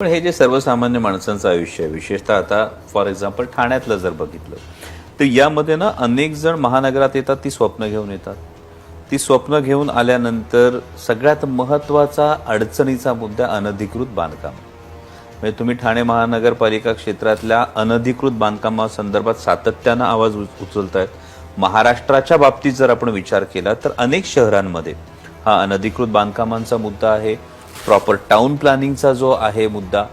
पण हे जे सर्वसामान्य माणसांचं आयुष्य आहे विशेषतः आता फॉर एक्झाम्पल ठाण्यातलं जर बघितलं तर यामध्ये ना अनेक जण महानगरात येतात ती स्वप्न घेऊन येतात. ती स्वप्न घेऊन आल्यानंतर सगळ्यात महत्त्वाचा अडचणीचा मुद्दा अनधिकृत बांधकाम. म्हणजे तुम्ही ठाणे महानगरपालिका क्षेत्रातल्या अनधिकृत बांधकामासंदर्भात सातत्यानं आवाज उचलत उचलतायत. महाराष्ट्राच्या बाबतीत जर आपण विचार केला तर अनेक शहरांमध्ये हा अनधिकृत बांधकामांचा मुद्दा आहे. प्रॉपर टाऊन प्लॅनिंगचा जो आहे मुद्दा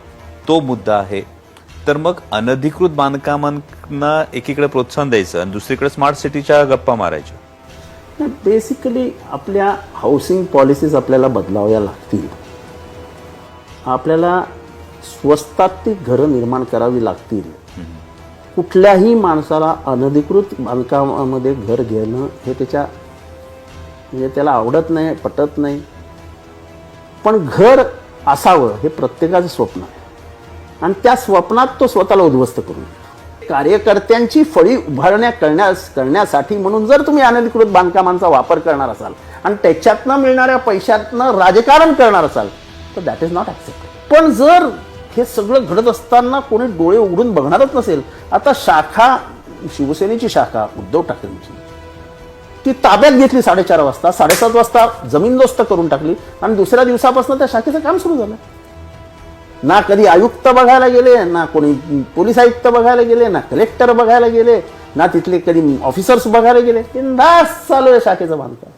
तो मुद्दा आहे. तर मग अनधिकृत बांधकामांना एकीकडे प्रोत्साहन द्यायचं आणि दुसरीकडे स्मार्ट सिटीच्या गप्पा मारायच्या. बेसिकली आपल्या हाऊसिंग पॉलिसीज आपल्याला बदलाव्या लागतील. आपल्याला स्वस्तात ती घरं निर्माण करावी लागतील. कुठल्याही माणसाला अनधिकृत बांधकामामध्ये घर घेणं हे त्याच्या म्हणजे त्याला आवडत नाही पटत नाही. पण घर असावं हे प्रत्येकाचं स्वप्न आहे. आणि त्या स्वप्नात तो स्वतःला उद्ध्वस्त करून कार्यकर्त्यांची फळी उभारण्या करण्यास करण्यासाठी म्हणून जर तुम्ही अनधिकृत बांधकामांचा वापर करणार असाल आणि त्याच्यातनं मिळणाऱ्या पैशातनं राजकारण करणार असाल तर दॅट इज नॉट ॲक्सेप्ट पण जर हे सगळं घडत असताना कोणी डोळे उघडून बघणारच नसेल आता शाखा शिवसेनेची शाखा उद्धव ठाकरेंची ती ताब्यात घेतली साडेचार वाजता साडेसात वाजता जमीनदोस्त करून टाकली आणि दुसऱ्या दिवसापासून त्या शाखेचं काम सुरू झालं. ना कधी आयुक्त बघायला गेले ना कोणी पोलीस आयुक्त बघायला गेले ना कलेक्टर बघायला गेले ना तिथले कधी ऑफिसर्स बघायला गेले. बिंदास चालू आहे शाखेचं बांधकाम.